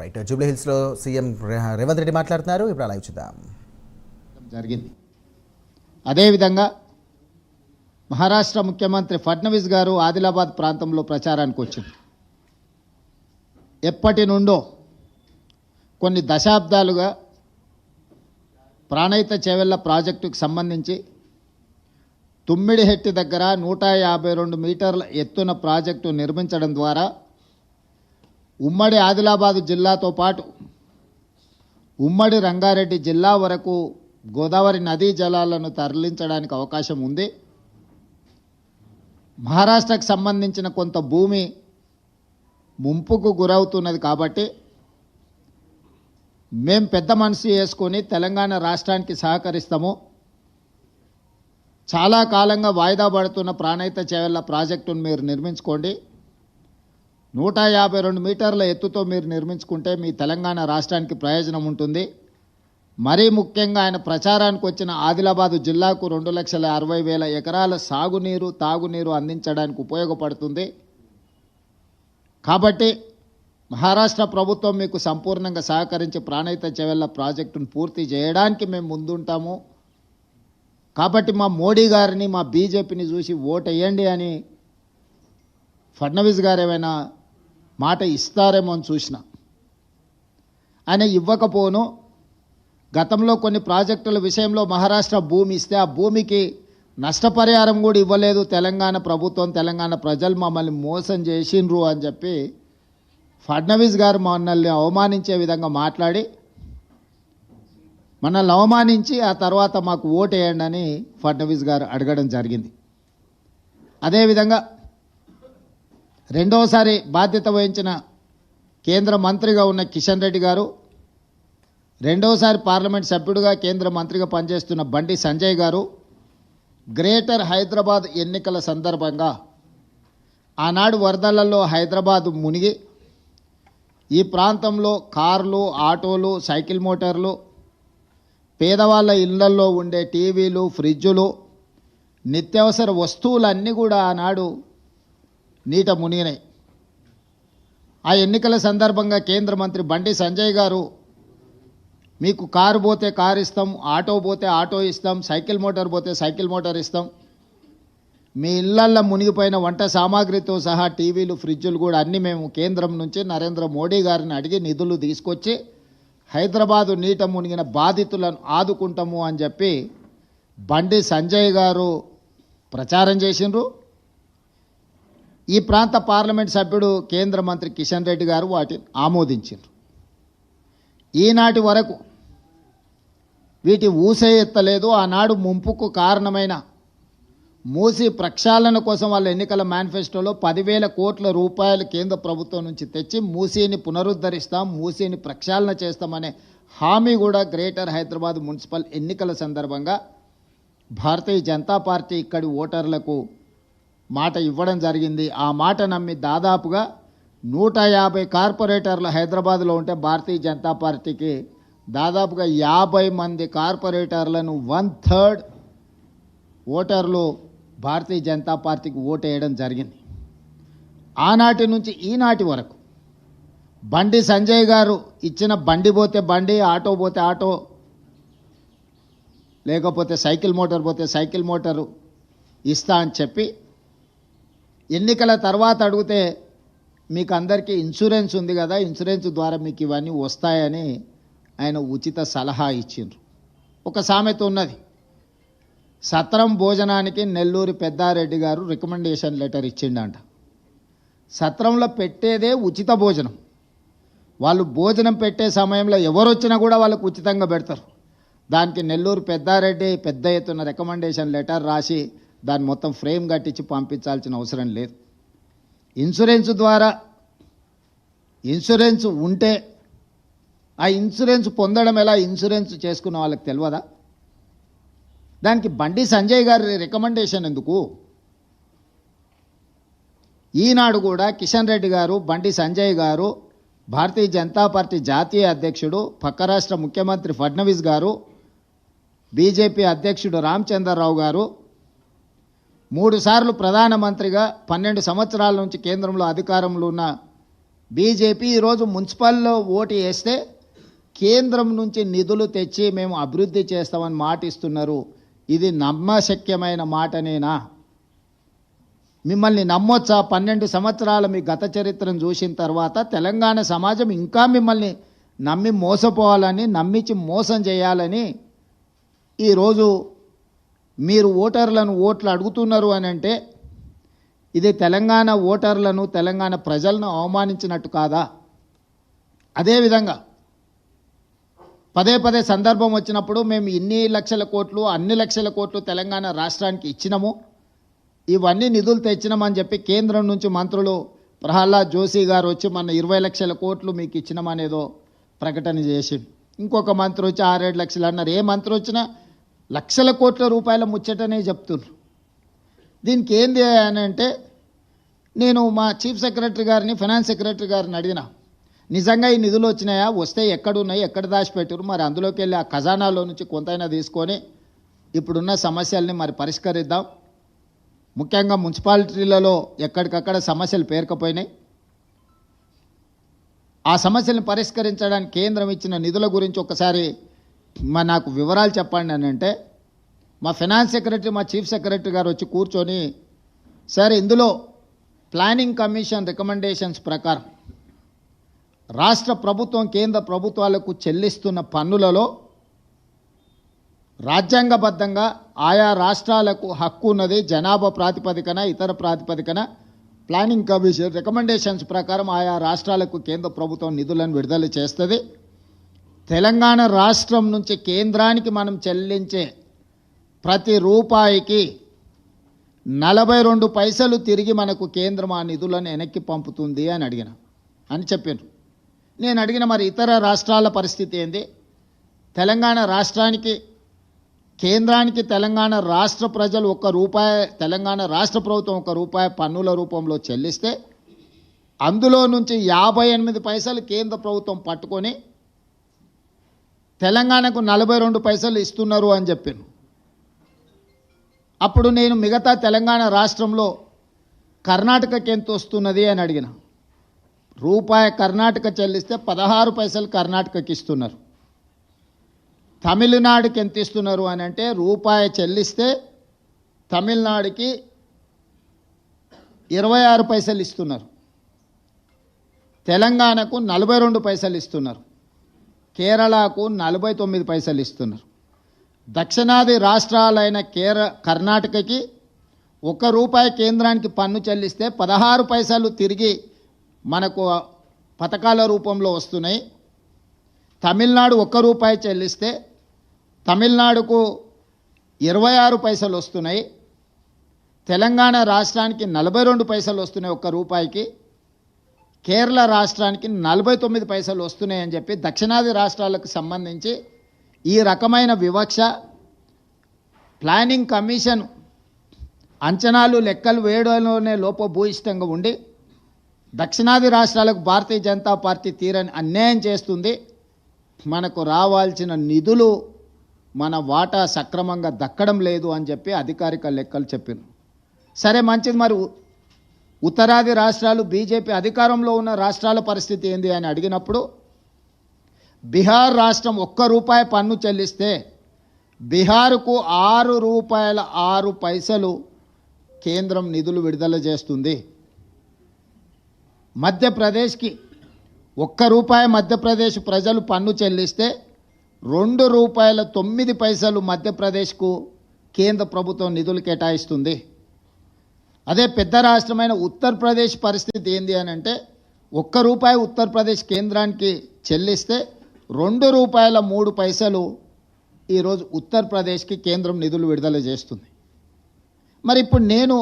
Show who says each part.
Speaker 1: Right Jubilee CM Revanth Reddy మాట్లాడుతున్నారు. ఇప్పుడు అలా చూద్దాం.
Speaker 2: జరిగింది. అదేవిధంగా మహారాష్ట్ర ముఖ్యమంత్రి ఫడ్నవీస్ గారు ఆదిలాబాద్ ప్రాంతంలో ప్రచారానికి వచ్చింది. ఎప్పటి నుండో కొన్ని దశాబ్దాలుగా ప్రాణయిత చెవెళ్ళ ప్రాజెక్టుకు సంబంధించి తుమ్మిడిహెట్టి దగ్గర నూట యాభై రెండు మీటర్ల ఎత్తున ప్రాజెక్టు నిర్మించడం ద్వారా ఉమ్మడి ఆదిలాబాదు జిల్లాతో పాటు ఉమ్మడి రంగారెడ్డి జిల్లా వరకు గోదావరి నదీ జలాలను తరలించడానికి అవకాశం ఉంది. మహారాష్ట్రకు సంబంధించిన కొంత భూమి ముంపుకు గురవుతున్నది కాబట్టి మేం పెద్ద మనసు వేసుకొని తెలంగాణ రాష్ట్రానికి సహకరిస్తాము. చాలా కాలంగా వాయిదా పడుతున్న ప్రాణహిత చేవెళ్ళ ప్రాజెక్టును మీరు నిర్మించుకోండి. నూట యాభై రెండు మీటర్ల ఎత్తుతో మీరు నిర్మించుకుంటే మీ తెలంగాణ రాష్ట్రానికి ప్రయోజనం ఉంటుంది. మరీ ముఖ్యంగా ఆయన ప్రచారానికి వచ్చిన ఆదిలాబాదు జిల్లాకు రెండు లక్షల అరవై వేల ఎకరాల సాగునీరు తాగునీరు అందించడానికి ఉపయోగపడుతుంది. కాబట్టి మహారాష్ట్ర ప్రభుత్వం మీకు సంపూర్ణంగా సహకరించి ప్రాణహిత చెవెళ్ళ ప్రాజెక్టును పూర్తి చేయడానికి మేము ముందుంటాము. కాబట్టి మా మోడీ గారిని మా బీజేపీని చూసి ఓటేయండి అని ఫడ్నవీస్ గారు ఏమైనా మాట ఇస్తారేమో అని చూసిన. ఆయన ఇవ్వకపోను. గతంలో కొన్ని ప్రాజెక్టుల విషయంలో మహారాష్ట్ర భూమి ఇస్తే ఆ భూమికి నష్టపరిహారం కూడా ఇవ్వలేదు. తెలంగాణ ప్రభుత్వం తెలంగాణ ప్రజలు మమ్మల్ని మోసం చేసిండ్రు అని చెప్పి ఫడ్నవీస్ గారు మనల్ని అవమానించే విధంగా మాట్లాడి మనల్ని అవమానించి ఆ తర్వాత మాకు ఓటు వేయండి అని ఫడ్నవీస్ గారు అడగడం జరిగింది. అదేవిధంగా రెండవసారి బాధ్యత వహించిన కేంద్ర మంత్రిగా ఉన్న కిషన్ రెడ్డి గారు రెండవసారి పార్లమెంట్ సభ్యుడిగా కేంద్ర మంత్రిగా పనిచేస్తున్న బండి సంజయ్ గారు గ్రేటర్ హైదరాబాద్ ఎన్నికల సందర్భంగా ఆనాడు వరదలలో హైదరాబాద్ మునిగి ఈ ప్రాంతంలో కార్లు ఆటోలు సైకిల్ మోటార్లు పేదవాళ్ళ ఇళ్ళల్లో ఉండే టీవీలు ఫ్రిడ్జులు నిత్యావసర వస్తువులన్నీ కూడా ఆనాడు నీట మునిగినాయి. ఆ ఎన్నికల సందర్భంగా కేంద్ర మంత్రి బండి సంజయ్ గారు మీకు కారు పోతే కారు ఇస్తాం ఆటో పోతే ఆటో ఇస్తాం సైకిల్ మోటార్ పోతే సైకిల్ మోటార్ ఇస్తాం. మీ ఇళ్ళల్లో మునిగిపోయిన వంట సామాగ్రితో సహా టీవీలు ఫ్రిడ్జులు కూడా అన్నీ మేము కేంద్రం నుంచి నరేంద్ర మోడీ గారిని అడిగి నిధులు తీసుకొచ్చి హైదరాబాదు నీట మునిగిన బాధితులను ఆదుకుంటాము అని చెప్పి బండి సంజయ్ గారు ప్రచారం చేసిండ్రు. ఈ ప్రాంత పార్లమెంట్ సభ్యుడు కేంద్ర మంత్రి కిషన్ రెడ్డి గారు వాటిని ఆమోదించారు. ఈనాటి వరకు వీటి ఊసే ఎత్తలేదు. ఆనాడు ముంపుకు కారణమైన మూసి ప్రక్షాళన కోసం వాళ్ళ ఎన్నికల మేనిఫెస్టోలో పదివేల కోట్ల రూపాయలు కేంద్ర ప్రభుత్వం నుంచి తెచ్చి మూసీని పునరుద్ధరిస్తాం మూసీని ప్రక్షాళన చేస్తామనే హామీ కూడా గ్రేటర్ హైదరాబాద్ మున్సిపల్ ఎన్నికల సందర్భంగా భారతీయ జనతా పార్టీ ఇక్కడి ఓటర్లకు మాట ఇవ్వడం జరిగింది. ఆ మాట నమ్మి దాదాపుగా నూట యాభై కార్పొరేటర్లు హైదరాబాద్లో ఉంటే భారతీయ జనతా పార్టీకి దాదాపుగా యాభై మంది కార్పొరేటర్లను వన్ థర్డ్ ఓటర్లు భారతీయ జనతా పార్టీకి ఓటు వేయడం జరిగింది. ఆనాటి నుంచి ఈనాటి వరకు బండి సంజయ్ గారు ఇచ్చిన బండి పోతే బండి ఆటో పోతే ఆటో లేకపోతే సైకిల్ మోటార్ పోతే సైకిల్ మోటారు ఇస్తా అని చెప్పి ఎన్నికల తర్వాత అడిగితే మీకు అందరికీ ఇన్సూరెన్స్ ఉంది కదా ఇన్సూరెన్స్ ద్వారా మీకు ఇవన్నీ వస్తాయని ఆయన ఉచిత సలహా ఇచ్చిండ్రు. ఒక సామెత ఉన్నది. సత్రం భోజనానికి నెల్లూరు పెద్దారెడ్డి గారు రికమెండేషన్ లెటర్ ఇచ్చిండంట. సత్రంలో పెట్టేదే ఉచిత భోజనం. వాళ్ళు భోజనం పెట్టే సమయంలో ఎవరు వచ్చినా కూడా వాళ్ళకు ఉచితంగా పెడతారు. దానికి నెల్లూరు పెద్దారెడ్డి పెద్ద ఎత్తున రికమెండేషన్ లెటర్ రాసి దాన్ని మొత్తం ఫ్రేమ్ కట్టించి పంపించాల్సిన అవసరం లేదు. ఇన్సూరెన్స్ ద్వారా ఇన్సూరెన్స్ ఉంటే ఆ ఇన్సూరెన్స్ పొందడం ఎలా ఇన్సూరెన్స్ చేసుకున్న వాళ్ళకి తెలియదా? దానికి బండి సంజయ్ గారి రికమెండేషన్ ఎందుకు? ఈనాడు కూడా కిషన్ రెడ్డి గారు బండి సంజయ్ గారు భారతీయ జనతా పార్టీ జాతీయ అధ్యక్షుడు పక్క రాష్ట్ర ముఖ్యమంత్రి ఫడ్నవీస్ గారు బీజేపీ అధ్యక్షుడు రామచంద్రరావు గారు మూడు సార్లు ప్రధానమంత్రిగా పన్నెండు సంవత్సరాల నుంచి కేంద్రంలో అధికారంలో ఉన్న బీజేపీ ఈరోజు మున్సిపల్లో ఓటు వేస్తే కేంద్రం నుంచి నిధులు తెచ్చి మేము అభివృద్ధి చేస్తామని మాట ఇస్తున్నారు ఇది నమ్మశక్యమైన మాటనేనా? మిమ్మల్ని నమ్మొచ్చా? పన్నెండు సంవత్సరాల మీ గత చరిత్రను చూసిన తర్వాత తెలంగాణ సమాజం ఇంకా మిమ్మల్ని నమ్మి మోసపోవాలని నమ్మించి మోసం చేయాలని ఈరోజు మీరు ఓటర్లను ఓట్లు అడుగుతున్నారు అని అంటే ఇది తెలంగాణ ఓటర్లను తెలంగాణ ప్రజలను అవమానించినట్టు కాదా? అదేవిధంగా పదే పదే సందర్భం వచ్చినప్పుడు మేము ఇన్ని లక్షల కోట్లు అన్ని లక్షల కోట్లు తెలంగాణ రాష్ట్రానికి ఇచ్చినాము. ఇవన్నీ నిధులు తెచ్చినామని చెప్పి కేంద్రం నుంచి మంత్రులు ప్రహ్లాద్ జోషి గారు వచ్చి మన ఇరవై లక్షల కోట్లు మీకు ఇచ్చినామనేదో ప్రకటన చేసి ఇంకొక మంత్రి వచ్చి ఆరేడు లక్షలు అన్నారు. ఏ మంత్రి వచ్చినా లక్షల కోట్ల రూపాయల ముచ్చటనే చెప్తున్నారు దీనికి ఏంది అని అంటే నేను మా చీఫ్ సెక్రటరీ గారిని ఫైనాన్స్ సెక్రటరీ గారిని అడిగిన నిజంగా ఈ నిధులు వచ్చినాయా? వస్తే ఎక్కడున్నాయి? ఎక్కడ దాచిపెట్టారు మరి అందులోకి వెళ్ళి ఆ ఖజానాలో నుంచి కొంతైనా తీసుకొని ఇప్పుడున్న సమస్యల్ని మరి పరిష్కరిద్దాం. ముఖ్యంగా మున్సిపాలిటీలలో ఎక్కడికక్కడ సమస్యలు పేర్కపోయినాయి. ఆ సమస్యలను పరిష్కరించడానికి కేంద్రం ఇచ్చిన నిధుల గురించి ఒకసారి మా నాకు వివరాలు చెప్పండి అని అంటే మా ఫైనాన్స్ సెక్రటరీ మా చీఫ్ సెక్రటరీ గారు వచ్చి కూర్చొని సార్ ఇందులో ప్లానింగ్ కమిషన్ రికమెండేషన్స్ ప్రకారం రాష్ట్ర ప్రభుత్వం కేంద్ర ప్రభుత్వాలకు చెల్లిస్తున్న పన్నులలో రాజ్యాంగబద్ధంగా ఆయా రాష్ట్రాలకు హక్కు ఉన్నది జనాభా ప్రాతిపదికన ఇతర ప్రాతిపదికన ప్లానింగ్ కమిషన్ రికమెండేషన్స్ ప్రకారం ఆయా రాష్ట్రాలకు కేంద్ర ప్రభుత్వం నిధులను విడుదల చేస్తుంది. తెలంగాణ రాష్ట్రం నుంచి కేంద్రానికి మనం చెల్లించే ప్రతి రూపాయికి నలభై రెండు పైసలు తిరిగి మనకు కేంద్రం ఆ నిధులను వెనక్కి పంపుతుంది అని అడిగిన. అని చెప్పారు నేను అడిగిన మరి ఇతర రాష్ట్రాల పరిస్థితి ఏంది? తెలంగాణ రాష్ట్రానికి కేంద్రానికి తెలంగాణ రాష్ట్ర ప్రజలు ఒక్క రూపాయి తెలంగాణ రాష్ట్ర ప్రభుత్వం ఒక రూపాయి పన్నుల రూపంలో చెల్లిస్తే అందులో నుంచి యాభై ఎనిమిది పైసలు కేంద్ర ప్రభుత్వం పట్టుకొని తెలంగాణకు నలభై రెండు పైసలు ఇస్తున్నారు అని చెప్పాను అప్పుడు నేను మిగతా తెలంగాణ రాష్ట్రంలో కర్ణాటకకి ఎంత వస్తున్నది అని అడిగిన. రూపాయి కర్ణాటక చెల్లిస్తే పదహారు పైసలు కర్ణాటకకి ఇస్తున్నారు. తమిళనాడుకి ఎంత ఇస్తున్నారు అని అంటే రూపాయి చెల్లిస్తే తమిళనాడుకి ఇరవై ఆరు పైసలు ఇస్తున్నారు. తెలంగాణకు నలభై రెండు పైసలు ఇస్తున్నారు. కేరళకు నలభై తొమ్మిది పైసలు ఇస్తున్నారు. దక్షిణాది రాష్ట్రాలైన కేర కర్ణాటకకి ఒక రూపాయి కేంద్రానికి పన్ను చెల్లిస్తే పదహారు పైసలు తిరిగి మనకు పథకాల రూపంలో వస్తున్నాయి. తమిళనాడు ఒక్క రూపాయి చెల్లిస్తే తమిళనాడుకు ఇరవై ఆరు పైసలు వస్తున్నాయి. తెలంగాణ రాష్ట్రానికి నలభై రెండు పైసలు వస్తున్నాయి ఒక్క రూపాయికి. కేరళ రాష్ట్రానికి నలభై తొమ్మిది పైసలు వస్తున్నాయని చెప్పి దక్షిణాది రాష్ట్రాలకు సంబంధించి ఈ రకమైన వివక్ష ప్లానింగ్ కమిషన్ అంచనాలు లెక్కలు వేయడంలోనే లోపభూయిష్టంగా ఉండి దక్షిణాది రాష్ట్రాలకు భారతీయ జనతా పార్టీ తీరని అన్యాయం చేస్తుంది. మనకు రావాల్సిన నిధులు మన వాటా సక్రమంగా దక్కడం లేదు అని చెప్పి అధికారిక లెక్కలు చెప్పారు సరే మంచిది మరి. ఉత్తరాది రాష్ట్రాలు బీజేపీ అధికారంలో ఉన్న రాష్ట్రాల పరిస్థితి ఏంది అని అడిగినప్పుడు బీహార్ రాష్ట్రం ఒక్క రూపాయి పన్ను చెల్లిస్తే బీహార్కు ఆరు రూపాయల ఆరు పైసలు కేంద్రం నిధులు విడుదల చేస్తుంది. మధ్యప్రదేశ్కి ఒక్క రూపాయి మధ్యప్రదేశ్ ప్రజలు పన్ను చెల్లిస్తే రెండు రూపాయల తొమ్మిది పైసలు మధ్యప్రదేశ్కు కేంద్ర ప్రభుత్వం నిధులు కేటాయిస్తుంది. అదే పెద్ద రాష్ట్రమైన ఉత్తరప్రదేశ్ పరిస్థితి ఏంది అని అంటే ఒక్క రూపాయి ఉత్తరప్రదేశ్ కేంద్రానికి చెల్లిస్తే రెండు రూపాయల మూడు పైసలు ఈరోజు ఉత్తరప్రదేశ్కి కేంద్రం నిధులు విడుదల చేస్తుంది. మరి ఇప్పుడు నేను